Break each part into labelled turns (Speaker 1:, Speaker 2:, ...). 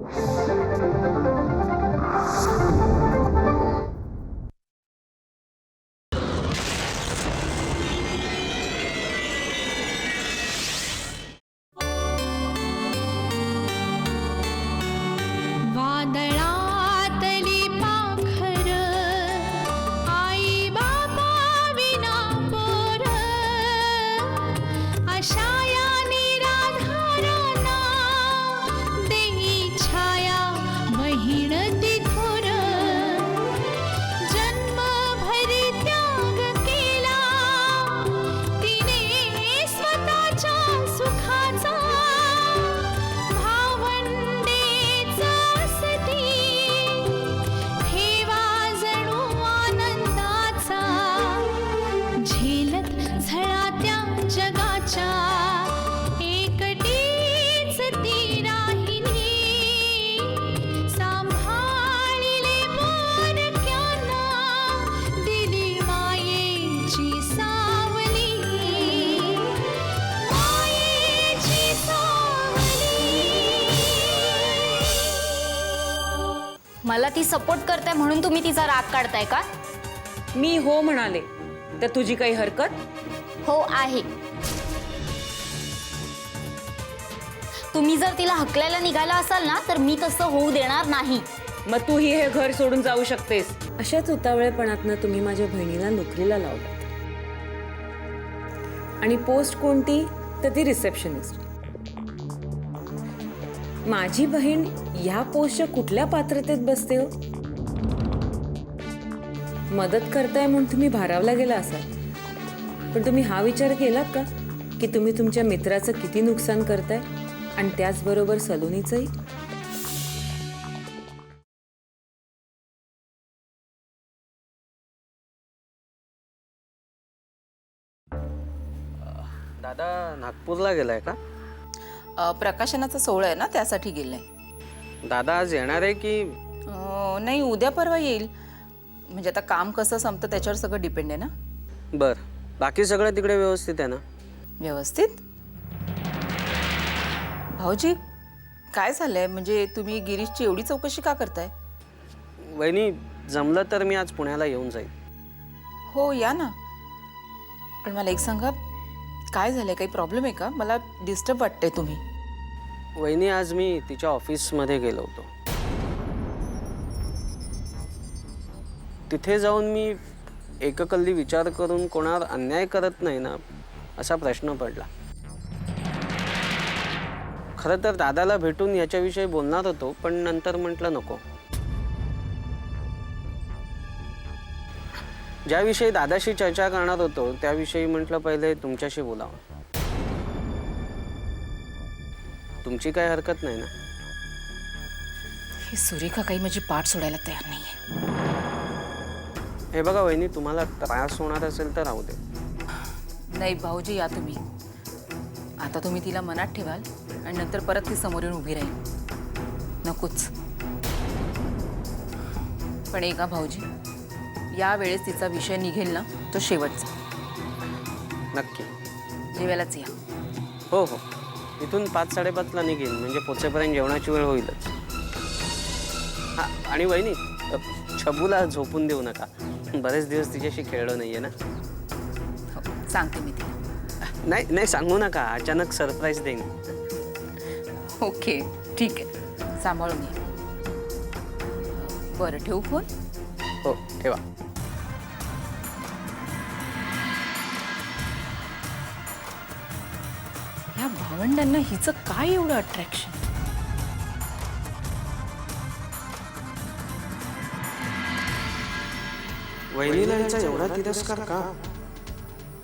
Speaker 1: Thank you.
Speaker 2: मला ती support करते म्हणून तुम्ही तिचा राग काढताय का?
Speaker 3: मी हो म्हणाले तर तुझी काही हरकत?
Speaker 2: हो आहे. तुम्ही जर तिला हकलायला निघाला असाल ना तर मी तसं होऊ देणार नाही.
Speaker 3: मग तूही हे घर सोडून जाऊ शकतेस. अशाच उतावळेपणातनं तुम्ही माझ्या बहिणीला नोकरीला लावलात. आणि पोस्ट कोणती? तर ती रिसेप्शनिस्ट. माझी बहीण या पोस्टच्या कुठल्या पात्रतेत बसते हो? मदत करताय म्हणून तुम्ही भारावला गेला असाल. पण तुम्ही हा विचार केलात का की तुम्ही तुमच्या मित्राचं किती नुकसान करताय आणि त्याचबरोबर सलोनीचंही?
Speaker 4: दादा नागपूरला गेलाय का?
Speaker 5: प्रकाशनाचा सोहळा आहे ना त्यासाठी गेलाय
Speaker 4: दादा आज येणार आहे की
Speaker 5: अ, नाही उद्या परवा येईल. म्हणजे आता काम कसं संपतं त्याच्यावर सगळं डिपेंड आहे ना?
Speaker 4: बर. बाकी सगळं तिकडे व्यवस्थित आहे ना?
Speaker 5: व्यवस्थित? भाऊजी काय झालंय? म्हणजे तुम्ही गिरीशची एवढी चौकशी का करताय?
Speaker 4: वहिनी जमलं तर मी आज पुण्याला येऊन जाईल
Speaker 5: हो या ना. पण मला एक सांगा काय झालंय? काही प्रॉब्लेम आहे का? मला डिस्टर्ब वाटतंय तुम्ही.
Speaker 4: वहिनी आज मी तिच्या ऑफिसमध्ये गेलो होतो. तिथे जाऊन मी एककल्ली विचार करून कोणावर अन्याय करत नाही ना असा प्रश्न पडला. खरं तर दादाला भेटून याच्याविषयी बोलणार होतो पण नंतर म्हटलं नको. ज्याविषयी दादाशी चर्चा करणार होतो त्याविषयी म्हटलं पहिले तुमच्याशी बोलावं. तुमची काही हरकत नाही ना?
Speaker 5: ही सुरेखा काही माझी पाठ सोडायला तयार नाहीये.
Speaker 4: हे बघा वहिनी तुम्हाला त्रास होणार असेल तर राहू दे.
Speaker 5: नाही भाऊजी या तुम्ही. आता तुम्ही तिला मनात ठेवाल आणि नंतर परत ती समोर येऊन उभी राहील. नकोच. पण एका भाऊजी या वेळेस तिचा विषय निघेल ना तो शेवटचा.
Speaker 4: नक्की.
Speaker 5: जेवायलाच या.
Speaker 4: हो हो. इथून पाच साडेपाचला निघेन म्हणजे पोचेपर्यंत जेवणाची वेळ होईलच. हा आणि वहिनी अ, छबूला झोपून देऊ नका. बरेच दिवस तिच्याशी खेळलो नाहीये ना?
Speaker 5: हो सांगते मी तिला.
Speaker 4: नाही नाही सांगू नका. अचानक सरप्राईज देईन.
Speaker 5: ओके ठीक आहे. सांभाळून बरं ठेवू फोन?
Speaker 4: हो ठेवा.
Speaker 5: भावंडांना हिचं काय एवढं अट्रॅक्शन
Speaker 6: वहिनीला एवढा तिरस्कार का?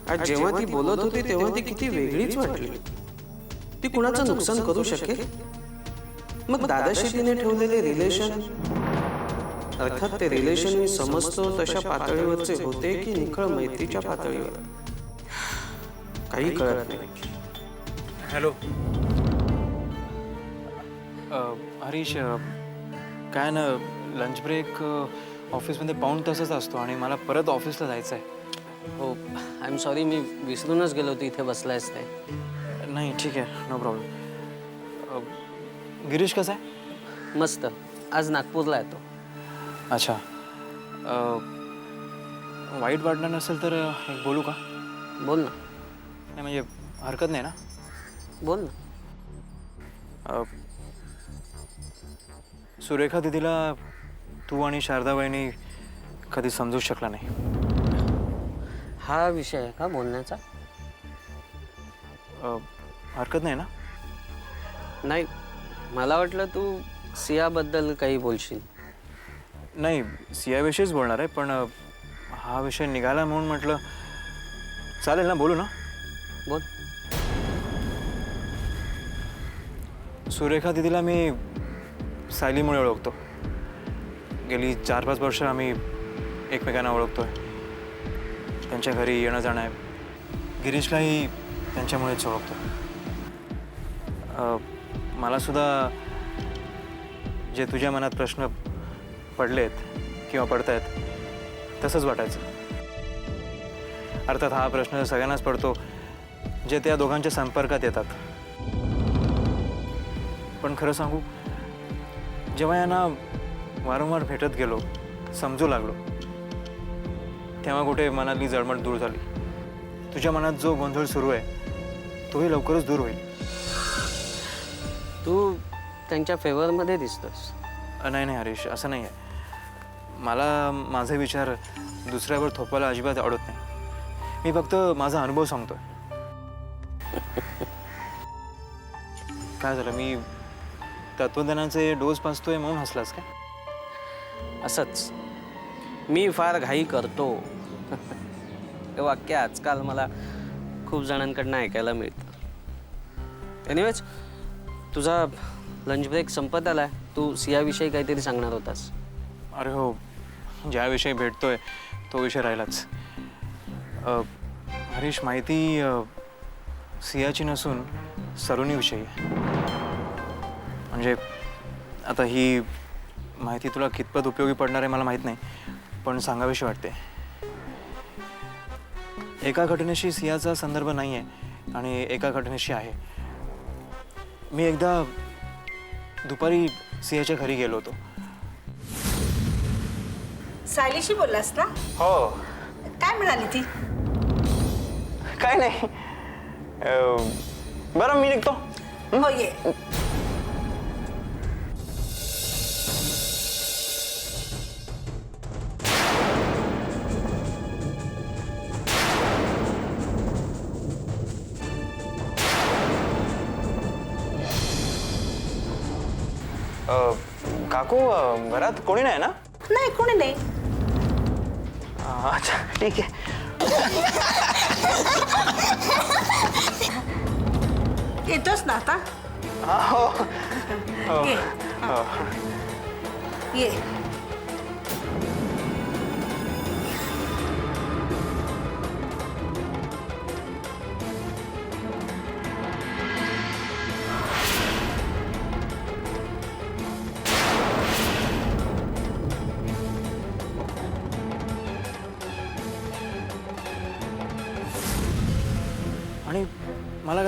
Speaker 6: आज जेव्हा ती बोलत होती तेव्हा ती किती वेगळीच वाटली. ती कुणाचं नुकसान करू शकेल? मग दादाशी तिने ठेवलेले रिलेशन अर्थात ते रिलेशन मी समजतो तशा पातळीवरचे होते की निखळ मैत्रीच्या पातळीवर. काही कळत नाही.
Speaker 7: हॅलो. हरीश काय ना लंच ब्रेक ऑफिसमध्ये पाऊण तासच असतो आणि मला परत ऑफिसला जायचं आहे
Speaker 4: हो आय एम सॉरी मी विसरूनच गेलो होतो इथे बसलायच ते.
Speaker 7: नाही ठीक आहे नो प्रॉब्लेम गिरीश कसा आहे?
Speaker 4: मस्त. आज नागपूरला येतो.
Speaker 7: अच्छा. वाईट वाटणार नसेल तर एक बोलू का?
Speaker 4: बोल ना.
Speaker 7: नाही म्हणजे हरकत नाही ना?
Speaker 4: बोल ना.
Speaker 7: अ, सुरेखा दिदीला तू आणि शारदा वहिनी कधी समजूच शकला नाही.
Speaker 4: हा विषय आहे का बोलण्याचा?
Speaker 7: अ, हरकत नाही ना?
Speaker 4: नाही मला वाटलं तू सियाबद्दल काही बोलशील.
Speaker 7: नाही सियाविषयीच बोलणार आहे पण अ, हा विषय निघाला म्हणून म्हटलं चालेल ना बोलू ना?
Speaker 4: बोल.
Speaker 7: सुरेखा दिदीला मी सायलीमुळे ओळखतो. गेली चार पाच वर्ष आम्ही एकमेकांना ओळखतोय. त्यांच्या घरी येणं जाणं आहे. गिरीशलाही त्यांच्यामुळेच ओळखतो. मलासुद्धा मला सुद्धा जे तुझ्या मनात प्रश्न पडलेत किंवा पडत आहेत तसंच वाटायचं. अर्थात हा प्रश्न सगळ्यांनाच पडतो जे त्या दोघांच्या संपर्कात येतात. पण खरं सांगू जेव्हा यांना वारंवार भेटत गेलो समजू लागलो तेव्हा कुठे मनातली जळमट दूर झाली. तुझ्या मनात जो गोंधळ सुरू आहे तोही लवकरच दूर होईल.
Speaker 4: तू त्यांच्या फेवरमध्ये दिसतोस.
Speaker 7: नाही नाही हरीश असं नाही आहे. मला माझे विचार दुसऱ्यावर थोपायला अजिबात आवडत नाही. मी फक्त माझा अनुभव सांगतोय. काय झालं मी तत्वज्ञानाचे डोस पाचतोय म्हणून हसलास काय?
Speaker 4: असंच. मी फार घाई करतो. हे वाक्य आजकाल मला खूप जणांकडनं ऐकायला मिळतं. एनिवेज तुझा लंच ब्रेक संपत आलाय. तू सियाविषयी काहीतरी सांगणार होतास.
Speaker 7: अरे हो ज्याविषयी भेटतोय तो विषय राहिलाच. अ, हरीश माहिती अ, सियाची नसून सरुणीविषयी आहे. म्हणजे आता ही माहिती तुला कितपत उपयोगी पडणार आहे मला माहीत नाही पण सांगावीशी वाटते. एका घटनेशी सियाचा संदर्भ नाही आहे आणि एका घटनेशी आहे. मी एकदा दुपारी सियाच्या घरी गेलो होतो.
Speaker 8: सायलीशी बोललास ना?
Speaker 7: हो.
Speaker 8: काय म्हणाली ती?
Speaker 7: काय नाही. बरं मी निघतो.
Speaker 8: हो ये.
Speaker 7: काकू घरात कोणी नाही ना?
Speaker 8: नाही कोणी नाही.
Speaker 7: अच्छा ठीक आहे.
Speaker 8: येतोस ना आता? ये. ये.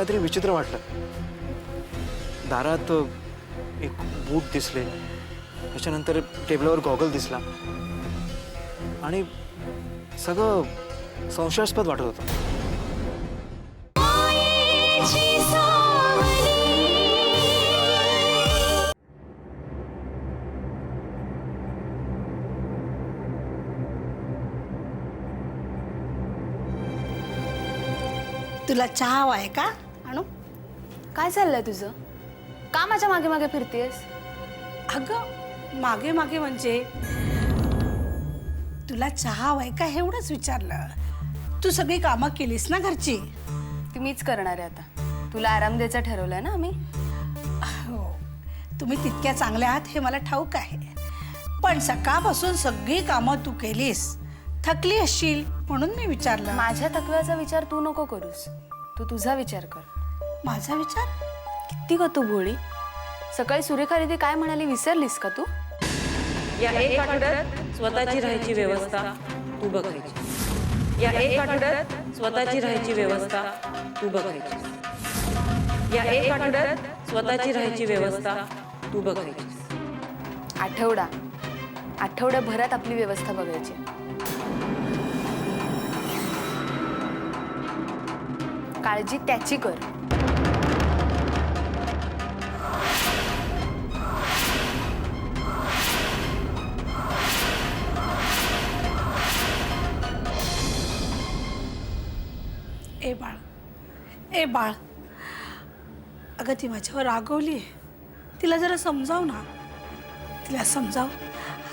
Speaker 7: काहीतरी विचित्र वाटलं. दारात एक बूट दिसले. त्याच्यानंतर टेबलावर गॉगल दिसला. आणि सगळं संशयास्पद वाटत होतं.
Speaker 8: तुला चहा आहे का?
Speaker 9: काय चाललंय तुझं? का माझ्या मागे मागे फिरतेस
Speaker 8: अगं मागे मागे म्हणजे तुला चहा हवाय का एवढंच विचारलं. तू सगळी कामं केलीस ना घरची?
Speaker 9: ती मीच करणार आहे आता. तुला आराम द्यायचा ठरवलंय ना आम्ही?
Speaker 8: हो तुम्ही तितक्या चांगल्या आहात हे मला ठाऊक आहे. पण सकाळपासून सगळी कामं तू केलीस. थकली असशील म्हणून मी विचारलं.
Speaker 9: माझ्या थकव्याचा विचार तू नको करूस. तू तुझा विचार कर.
Speaker 8: माझा विचार?
Speaker 9: किती ग तू भोळी? सकाळी सुरेखा दिदी काय म्हणाली विसरलीस का तू?
Speaker 10: या एक आठवड्यात स्वतःची राहायची व्यवस्था तू बघायची. या एक आठवड्यात स्वतःची राहायची व्यवस्था तू बघायची. या एक आठवड्यात स्वतःची राहायची व्यवस्था तू बघायची.
Speaker 9: आठवडा. आठवड्याभरात आपली व्यवस्था बघायची. काळजी त्याची कर.
Speaker 8: ए बाळ. अगं ती माझ्यावर रागवली आहे. तिला जरा समजाव ना. तिला समजाव.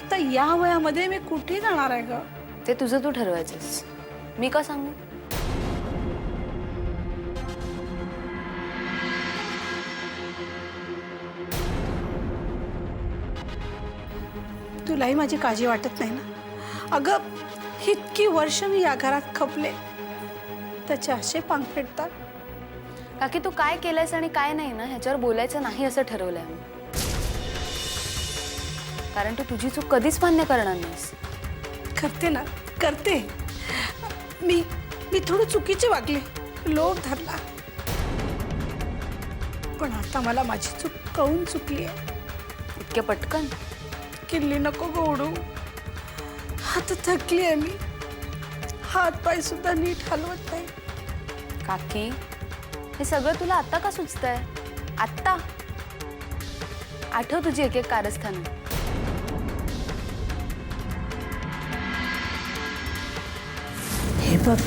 Speaker 8: आता या वयामध्ये मी कुठे जाणार आहे ग?
Speaker 9: ते तुझं तू ठरवायचंस. मी का सांगू?
Speaker 8: तुलाही माझी काळजी वाटत नाही ना? अगं इतकी वर्ष मी या घरात खपले. त्याचे असे पांग फेडतात.
Speaker 9: काकी तू काय केलंयस आणि काय नाही ना ह्याच्यावर बोलायचं नाही असं ठरवलंय आम्ही. कारण तू तुझी चूक कधीच मान्य करणार नाहीस.
Speaker 8: करते ना करते. मी मी थोडं चुकीचे वागले लोभ धरला. पण आता मला माझी चूक कळून चुकली आहे
Speaker 9: इतक्या पटकन?
Speaker 8: किल्ली नको गोडू आता थकली आहे मी. हात पाय सुद्धा नीट हलवत नाही.
Speaker 9: काकी हे सगळं तुला आत्ता का सुचतंय? आत्ता? आठव तुझी एक एक कारस्थान.
Speaker 8: हे बघ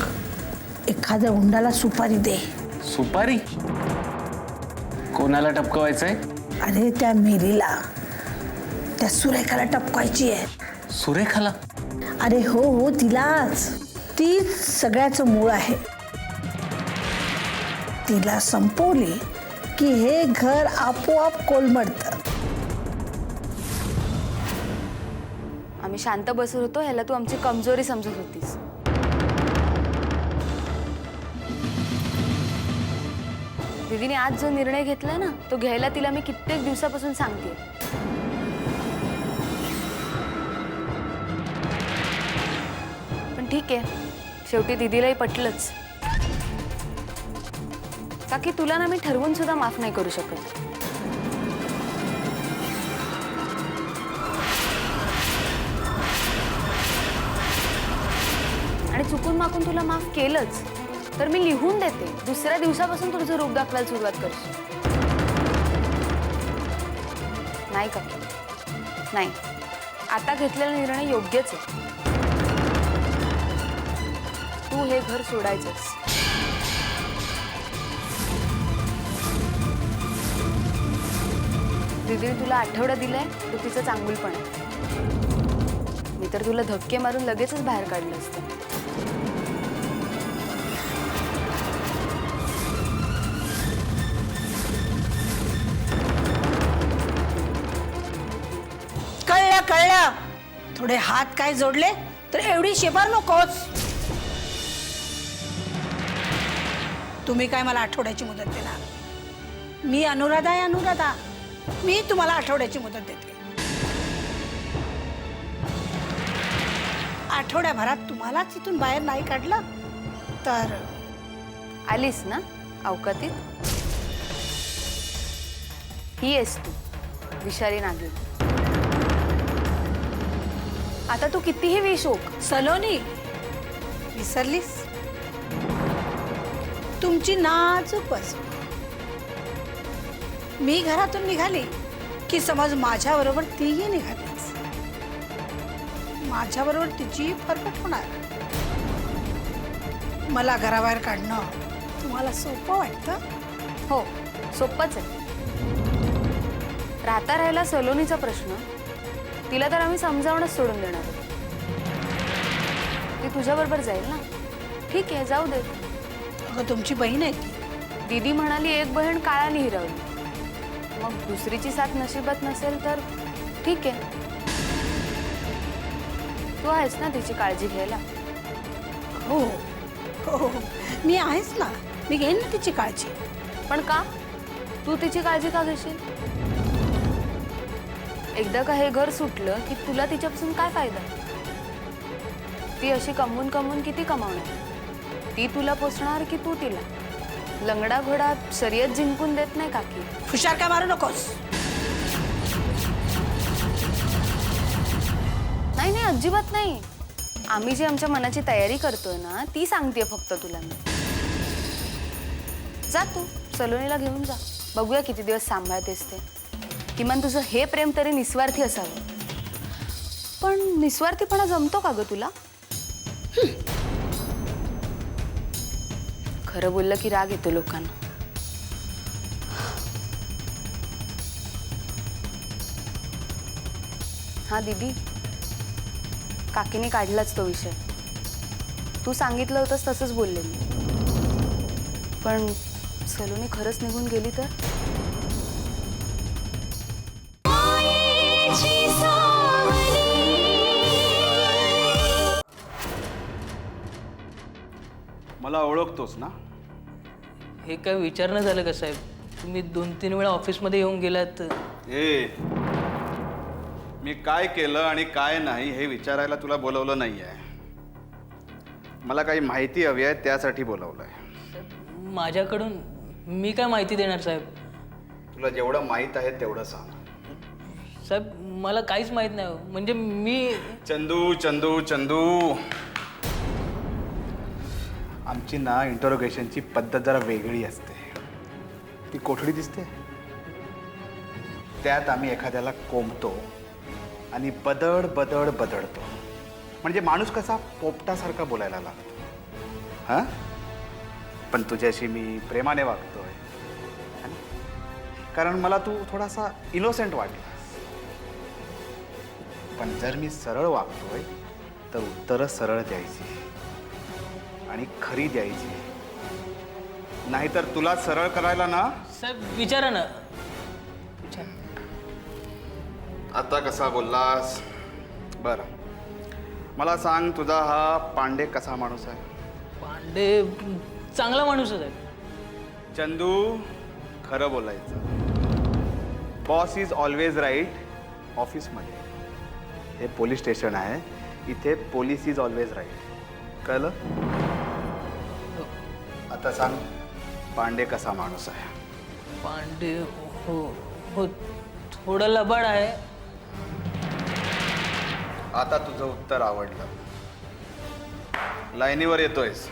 Speaker 8: एखाद्या उंडाला सुपारी दे.
Speaker 4: सुपारी? कोणाला टपकवायचंय?
Speaker 8: अरे त्या मेरीला. त्या सुरेखाला टपकायची आहे
Speaker 4: सुरेखाला?
Speaker 8: अरे हो हो तिलाच. तीच सगळ्याचं मूळ आहे. तिला संपवली की हे घर आपोआप कोलमडतं.
Speaker 9: आम्ही शांत बसत होतो ह्याला तू आमची कमजोरी समजत होतीस. दीदीने आज जो निर्णय घेतला ना तो घ्यायला तिला मी कित्येक दिवसापासून सांगते. पण ठीक आहे शेवटी दीदीलाही पटलंच. का की तुला ना मी ठरवून सुद्धा माफ नाही करू शकत? आणि चुकून माकून तुला माफ केलंच तर मी लिहून देते. दुसऱ्या दिवसापासून तुझं रूप दाखवायला सुरुवात करशील. नाही का नाही. आता घेतलेला निर्णय योग्यच आहे. तू हे घर सोडायचंच. दीदीने तुला आठवडा दिलाय तो तिचं चांगुलपण आहे. मी तर तुला धक्के मारून लगेचच बाहेर काढलं असतं.
Speaker 8: कळलं कळलं. थोडे हात काय जोडले तर एवढी शेपार नकोच तुम्ही काय मला आठवड्याची मुदत देणार? मी अनुराधा आहे अनुराधा. मी तुम्हाला आठवड्याची मुदत देते. आठवड्याभरात तुम्हालाच इथून बाहेर नाही काढलं तर?
Speaker 9: आलीस ना अवकातीत? ही आहेस तू विषारी नागिन आता तू कितीही विशोक
Speaker 8: सलोनी विसरलीस? तुमची नाजूक बाजू मी घरातून निघाली की समज माझ्याबरोबर तीही निघालीच. माझ्याबरोबर तिची फरकट होणार. मला घराबाहेर काढणं तुम्हाला सोपं वाटतं?
Speaker 9: हो सोपंच आहे. राहता राहिला सलोनीचा प्रश्न. तिला तर आम्ही समजावणंच सोडून देणार. ती तुझ्याबरोबर जाईल ना? ठीक आहे जाऊ दे.
Speaker 8: अगं तुमची बहीण आहे ती.
Speaker 9: दीदी म्हणाली एक बहीण काळाने हिरवली. मग दुसरीची साथ नशिबात नसेल तर ठीक आहे. तू आहेस ना तिची काळजी घ्यायला?
Speaker 8: हो हो हो. मी आहेच ना मी घेईन ना तिची काळजी.
Speaker 9: पण का? तू तिची काळजी का घेशील? एकदा का हे घर सुटलं की तुला तिच्यापासून काय फायदा? ती अशी कमवून कमवून किती कमावणार? ती तुला पोचणार की तू तिला? लंगडा घोडा शर्यत जिंकून देत नाही काकी.
Speaker 8: हुशार काय मारू नकोस.
Speaker 9: अजिबात नाही. आम्ही जी आमच्या मनाची तयारी करतोय ना ती सांगते फक्त तुला मी. जा तू सलोनीला घेऊन जा. बघूया किती दिवस सांभाळतेस ते. किमान तुझं हे प्रेम तरी निस्वार्थी असावं. पण निस्वार्थीपणा जमतो का ग तुला. खरं बोललं की राग येतो लोकांना. हा दीदी. काकीने काढलाच तो विषय. तू सांगितलं होतंस तसंच बोलले मी. पण सलोनी खरंच निघून गेली तर?
Speaker 11: मला ओळखतोस ना?
Speaker 12: हे काय विचारणं झालं का साहेब? तुम्ही दोन तीन वेळा ऑफिसमध्ये येऊन गेलात.
Speaker 11: ए मी काय केलं आणि काय नाही हे विचारायला तुला बोलवलं नाही आहे मला काही माहिती हवी आहे त्यासाठी बोलवलं आहे
Speaker 12: माझ्याकडून मी काय माहिती देणार साहेब?
Speaker 11: तुला जेवढं माहीत आहे तेवढं सांग.
Speaker 12: साहेब मला काहीच माहीत नाही हो. म्हणजे मी
Speaker 11: चंदू चंदू चंदू. आमची ना इंटरोगेशनची पद्धत जरा वेगळी असते. ती कोठडी दिसते? त्यात आम्ही एखाद्याला कोंबतो आणि बदड बदड बदडतो. म्हणजे माणूस कसा पोपटासारखा बोलायला लागतो. हां? पण तुझ्याशी मी प्रेमाने वागतोय. कारण मला तू थोडासा इनोसेंट वाटलास. पण जर मी सरळ वागतोय तर उत्तरं सरळ द्यायची. आणि खरी द्यायची. नाहीतर तुला सरळ करायला ना?
Speaker 12: साहेब विचारा ना. विचार
Speaker 11: आता कसा बोललास? बरं. मला सांग तुझा हा पांडे कसा माणूस आहे?
Speaker 12: पांडे चांगला माणूस आहे साहेब.
Speaker 11: चंदू खरं बोलायचं. बॉस इज ऑलवेज राईट ऑफिसमध्ये. हे पोलीस स्टेशन आहे. इथे पोलीस इज ऑलवेज राईट. कळलं? आता सांग पांडे कसा माणूस आहे?
Speaker 12: पांडे हो हो थोडं लबाड आहे.
Speaker 11: आता तुझं उत्तर आवडलं. लाईनीवर येतोयस.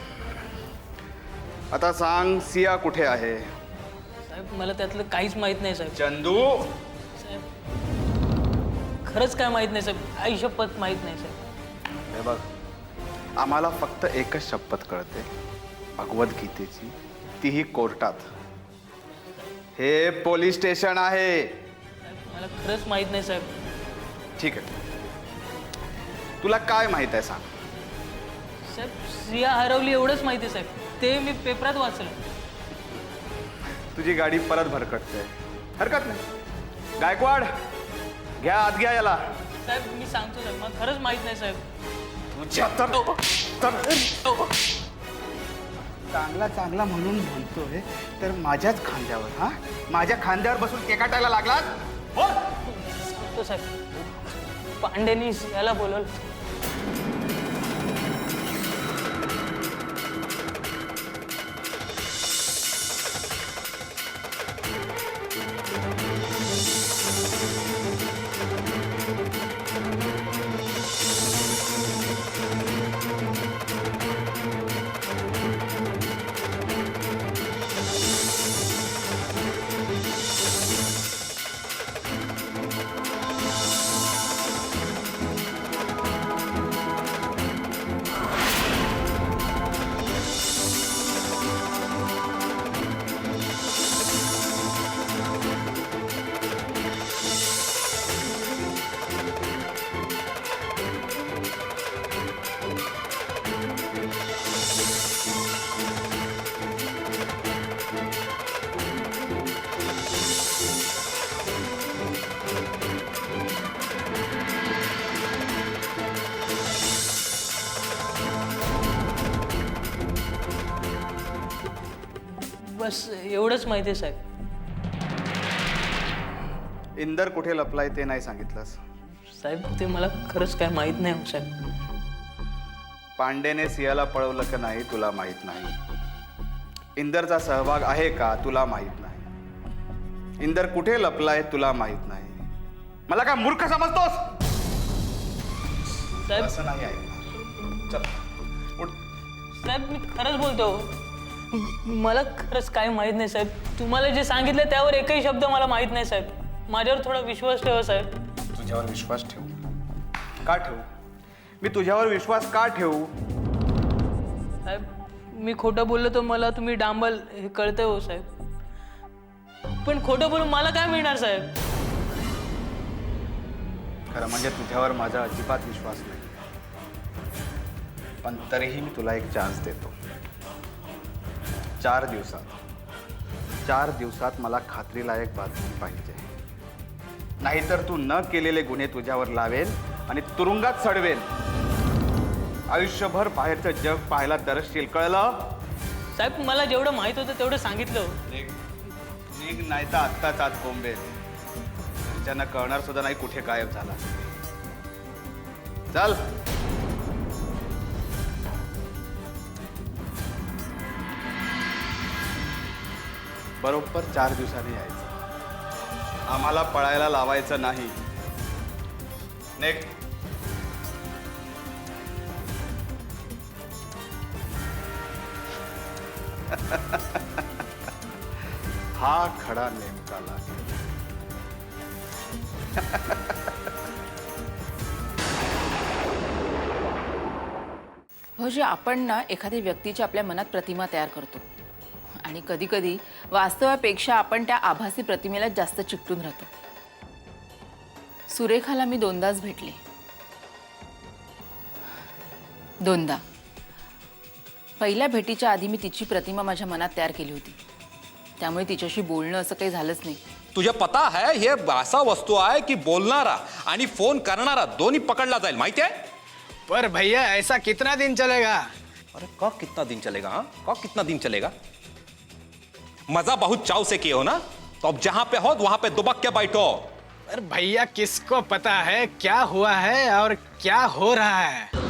Speaker 11: आता सांग सिया कुठे आहे?
Speaker 12: साहेब मला त्यातलं काहीच माहीत नाही साहेब.
Speaker 11: चंदू?
Speaker 12: साहेब खरंच काय माहीत नाही साहेब. आई शपथ माहीत नाही साहेब.
Speaker 11: हे बघ आम्हाला फक्त एकच शपथ कळते. भगवद्गीतेची तीही कोर्टात. हे पोलीस स्टेशन आहे.
Speaker 12: मला खरंच माहीत नाही साहेब.
Speaker 11: ठीक आहे. तुला काय माहीत आहे सांग.
Speaker 12: साहेब सिया हरवली एवढंच माहिती आहे साहेब. ते मी पेपरात वाचलं.
Speaker 11: तुझी गाडी परत भरकटते. हरकत नाही. गायकवाड घ्या आत घ्या याला.
Speaker 12: साहेब मी सांगतो साहेब. मला खरंच माहीत नाही साहेब.
Speaker 11: तुझ्या तर तर- चांगला चांगला म्हणून म्हणतोय तर माझ्याच खांद्यावर हा? माझ्या खांद्यावर बसून केकाटायला लागलात? हो
Speaker 12: सांगतो साहेब. पांडेनी याला बोलवलं. बस एवढंच माहिती आहे साहेब.
Speaker 11: इंदर कुठे लपलाय ते नाही सांगितलंस?
Speaker 12: साहेब ते मला खरंच काय माहीत नाही हो साहेब.
Speaker 11: पांडेने सियाला पळवलं का नाही तुला माहीत नाही. इंदरचा सहभाग आहे का तुला माहीत नाही. इंदर कुठे लपलाय तुला माहीत नाही. मला काय मूर्ख समजतोस?
Speaker 12: साहेब.
Speaker 11: असं नाही ऐकणार चल उठ.
Speaker 12: साहेब मी खरंच बोलतो. मला खरंच काय माहीत नाही साहेब. तुम्हाला जे सांगितलं त्यावर एकही शब्द मला माहीत नाही साहेब. माझ्यावर थोडा विश्वास ठेवा साहेब.
Speaker 11: तुझ्यावर विश्वास ठेवू? का ठेवू? मी तुझ्यावर विश्वास का ठेवू?
Speaker 12: साहेब मी खोटं बोललो तर मला तुम्ही डांबल हे कळतंय हो साहेब. पण खोटं बोलून मला काय मिळणार साहेब?
Speaker 11: खरं म्हणजे तुझ्यावर माझा अजिबात विश्वास नाही. पण तरीही मी तुला एक चान्स देतो. चार दिवसात. चार दिवसात मला खात्रीलायक बातमी पाहिजे. नाहीतर तू न केलेले गुन्हे तुझ्यावर लावेल आणि तुरुंगात चढवेल आयुष्यभर बाहेरचं जग पाहायला दरसशील कळलं?
Speaker 12: साहेब मला जेवढं माहीत होतं तेवढं सांगितलं.
Speaker 11: निघ. नाही तर आत्ताच आत कोंबेल त्यांना कळणार सुद्धा नाही कुठे गायब झाला. चल. बरोबर चार दिवसांनी यायचं. आम्हाला पळायला लावायचं नाही. नेक हा खडा नेमका लागेल.
Speaker 5: हो भाऊजी आपण ना एखाद्या व्यक्तीची आपल्या मनात प्रतिमा तयार करतो. आणि कधी कधी वास्तवापेक्षा आपण त्या आभासी प्रतिमेला जास्त चिकटून राहतो. सुरेखाला मी दोनदाच भेटले. दोनदा. पहिल्या भेटीच्या आधी मी तिची प्रतिमा माझ्या मनात तयार केली होती. त्यामुळे तिच्याशी बोलणं असं काही झालंच नाही.
Speaker 13: तुझे पता है हे असा वस्तू आहे की बोलणारा आणि फोन करणारा दोन्ही पकडला जाईल माहिती आहे?
Speaker 6: पर भैया ऐसा कितना दिन चलेगा?
Speaker 13: अरे का कितना दिन चलेगा हाँ? का कितना दिन चलेगा? मजा बहुत चाव से किए हो ना? तो अब जहां पे हो वहां पे दुबक के बैठो।
Speaker 6: अरे भैया किसको पता है क्या हुआ है और क्या हो रहा है?